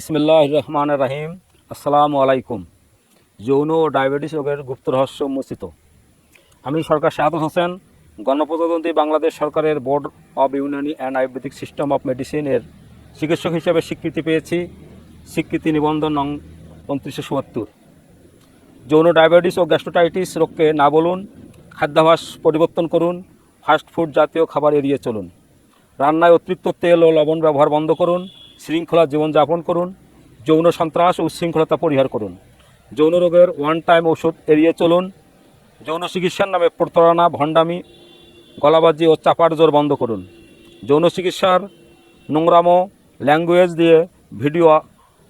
ইসমিল্লাহ রহমান রাহিম আসসালামু আলাইকুম যৌন ও ডায়াবেটিস রোগের গুপ্ত রহস্য উন্মোচিত। আমি সরকার শাহাদ হোসেন, গণপ্রজাতন্ত্রী বাংলাদেশ সরকারের board of Unani and Ayurvedic system of মেডিসিনের চিকিৎসক হিসেবে স্বীকৃতি পেয়েছি, স্বীকৃতি নিবন্ধন নং উনত্রিশশো চুয়াত্তর। যৌন ডায়াবেটিস ও গ্যাস্ট্রোটাইটিস রোগকে না বলুন, খাদ্যাভাস পরিবর্তন করুন, ফাস্ট ফুড জাতীয় খাবার এড়িয়ে চলুন। রান্নায় অতিরিক্ত তেল ও লবণ ব্যবহার বন্ধ করুন শৃঙ্খলা জীবনযাপন করুন, যৌন সন্ত্রাস ও উচ্ছৃঙ্খলতা পরিহার করুন। যৌন রোগের ওয়ান টাইম ওষুধ এড়িয়ে চলুন। যৌন চিকিৎসার নামে প্রতারণা, ভণ্ডামি, গলাবাজি ও চাপার জোর বন্ধ করুন। যৌন চিকিৎসার নোংরামো ল্যাঙ্গুয়েজ দিয়ে ভিডিও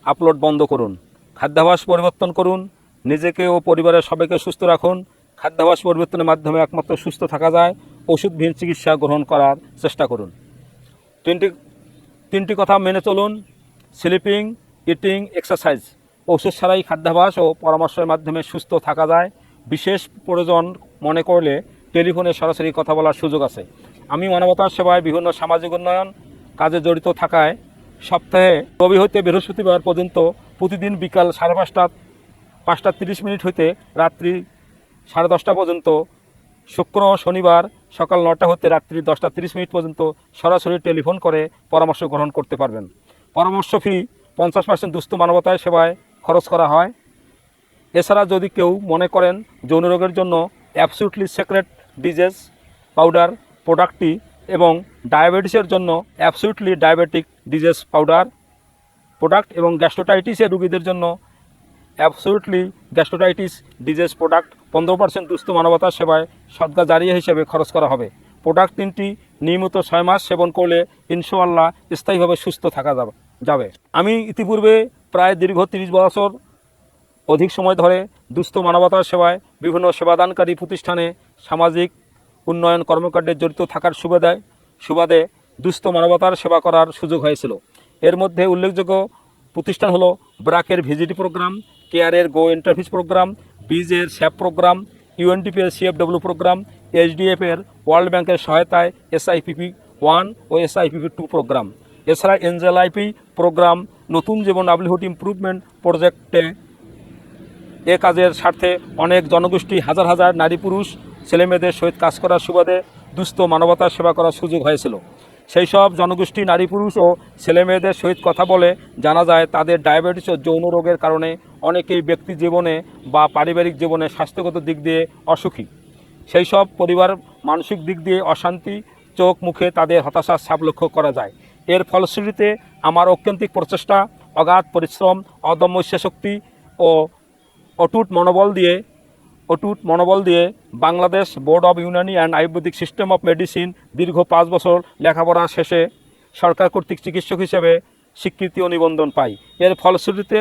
আপলোড বন্ধ করুন। খাদ্যাভাস পরিবর্তন করুন। নিজেকে ও পরিবারের সবাইকে সুস্থ রাখুন। খাদ্যাভাস পরিবর্তনের মাধ্যমে একমাত্র সুস্থ থাকা যায়। ওষুধবিহীন চিকিৎসা গ্রহণ করার চেষ্টা করুন। তিনটি তিনটি কথা মেনে চলুন। স্লিপিং ইটিং এক্সারসাইজ ওষুধ ছাড়াই খাদ্যাভ্যাস ও পরামর্শের মাধ্যমে সুস্থ থাকা যায়। বিশেষ প্রয়োজন মনে করলে টেলিফোনে সরাসরি কথা বলার সুযোগ আছে। আমি মানবতার সেবায় বিভিন্ন সামাজিক উন্নয়ন কাজে জড়িত থাকায় সপ্তাহে রবি হইতে বৃহস্পতিবার পর্যন্ত প্রতিদিন বিকাল সাড়ে পাঁচটা পাঁচটা তিরিশ মিনিট হইতে রাত্রি সাড়ে দশটা পর্যন্ত শুক্র শনিবার সকাল নটা হতে রাত্রি দশটা তিরিশ মিনিট পর্যন্ত সরাসরি টেলিফোন করে পরামর্শ গ্রহণ করতে পারবেন। পরামর্শ ফি পঞ্চাশ পার্সেন্ট দুস্থ মানবতায় সেবায় খরচ করা হয়। এছাড়া যদি কেউ মনে করেন যৌন রোগের জন্য অ্যাবসুটলি সিক্রেট ডিজেস পাউডার প্রোডাক্টটি এবং ডায়াবেটিসের জন্য absolutely diabetic digest powder product এবং গ্যাস্ট্রোটাইটিসের রোগীদের জন্য অ্যাবসুটলি গ্যাস্ট্রোটাইটিস ডিজেস প্রোডাক্ট পনেরো পার্সেন্ট দুস্থ মানবতার সেবায় সদ্গা জারিয়া হিসেবে খরচ করা হবে। প্রোডাক্ট তিনটি, নিয়মিত ছয় মাস সেবন করলে ইনশাআল্লাহ স্থায়ীভাবে সুস্থ থাকা যাবে আমি ইতিপূর্বে প্রায় দীর্ঘ তিরিশ বছর অধিক সময় ধরে দুস্থ মানবতার সেবায় বিভিন্ন সেবাদানকারী প্রতিষ্ঠানে সামাজিক উন্নয়ন কর্মকাণ্ডে জড়িত থাকার সুবাদে সুবাদে দুস্থ মানবতার সেবা করার সুযোগ হয়েছিল। এর মধ্যে উল্লেখযোগ্য প্রতিষ্ঠান হলো ব্রাকের ভিজিটি প্রোগ্রাম কেয়ারের গো ইন্টারভিস প্রোগ্রাম বিজের স্যাপ প্রোগ্রাম ইউএনডিপি এর সিএফডব্লিউ প্রোগ্রাম এইচডিএফ এর ওয়ার্ল্ড ব্যাংকের সহায়তায় এসআইপিপি ওয়ান ও এসআইপিপি টু প্রোগ্রাম এছাড়া এনজেল আইপি প্রোগ্রাম নতুন জীবন লাভলিহুড ইমপ্রুভমেন্ট প্রজেক্টে এ কাজের স্বার্থে অনেক জনগোষ্ঠী হাজার হাজার নারী পুরুষ ছেলেমেয়েদের সহিত কাজ করার সুবাদে দুস্থ মানবতার সেবা করার সুযোগ হয়েছিল। সেই সব জনগোষ্ঠী, নারী, পুরুষ ও ছেলেমেয়েদের সহিত কথা বলে জানা যায় তাদের ডায়াবেটিস ও যৌন রোগের কারণে অনেকেই ব্যক্তি জীবনে বা পারিবারিক জীবনে স্বাস্থ্যগত দিক দিয়ে অসুখী। সেই সব পরিবার মানসিক দিক দিয়ে অশান্তি চোখ মুখে তাদের হতাশার ছাপ লক্ষ্য করা যায়। এর ফলশ্রুতিতে আমার ঐকান্তিক প্রচেষ্টা, অগাধ পরিশ্রম, অদম্য ইচ্ছাশক্তি ও অটুট মনোবল দিয়ে অটুট মনোবল দিয়ে Bangladesh board of Unani and Ayurvedic system of medicine দীর্ঘ পাঁচ বছর লেখাপড়া শেষে সরকার কর্তৃক চিকিৎসক হিসেবে স্বীকৃতি ও নিবন্ধন পাই এর ফলশ্রুতিতে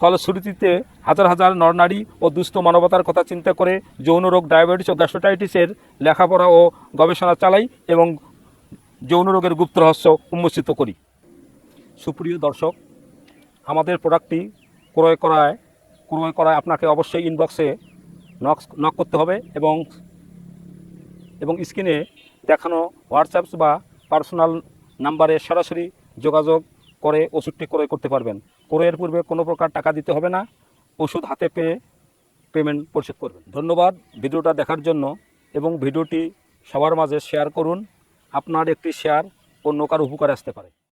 ফলশ্রুতিতে হাজার হাজার নরনারী ও দুস্থ মানবতার কথা চিন্তা করে যৌন রোগ, ডায়াবেটিস ও গ্যাস্ট্রোটাইটিসের লেখাপড়া ও গবেষণা চালাই এবং যৌন রোগের গুপ্ত রহস্য উন্মোচিত করি। সুপ্রিয় দর্শক, আমাদের প্রোডাক্টটি ক্রয় করায় ক্রয় করায় আপনাকে অবশ্যই ইনবক্সে নক নক করতে হবে এবং এবং স্ক্রিনে দেখানো হোয়াটসঅ্যাপস বা পার্সোনাল নাম্বারে সরাসরি যোগাযোগ করে, ওষুধটি ক্রয় করতে পারবেন। ক্রয়ের পূর্বে কোনো প্রকার টাকা দিতে হবে না। ওষুধ হাতে পেয়ে পেমেন্ট পরিশোধ করবেন। ধন্যবাদ ভিডিওটা দেখার জন্য এবং ভিডিওটি সবার মাঝে শেয়ার করুন। আপনার একটি শেয়ার অন্য কারও উপকার আসতে পারে।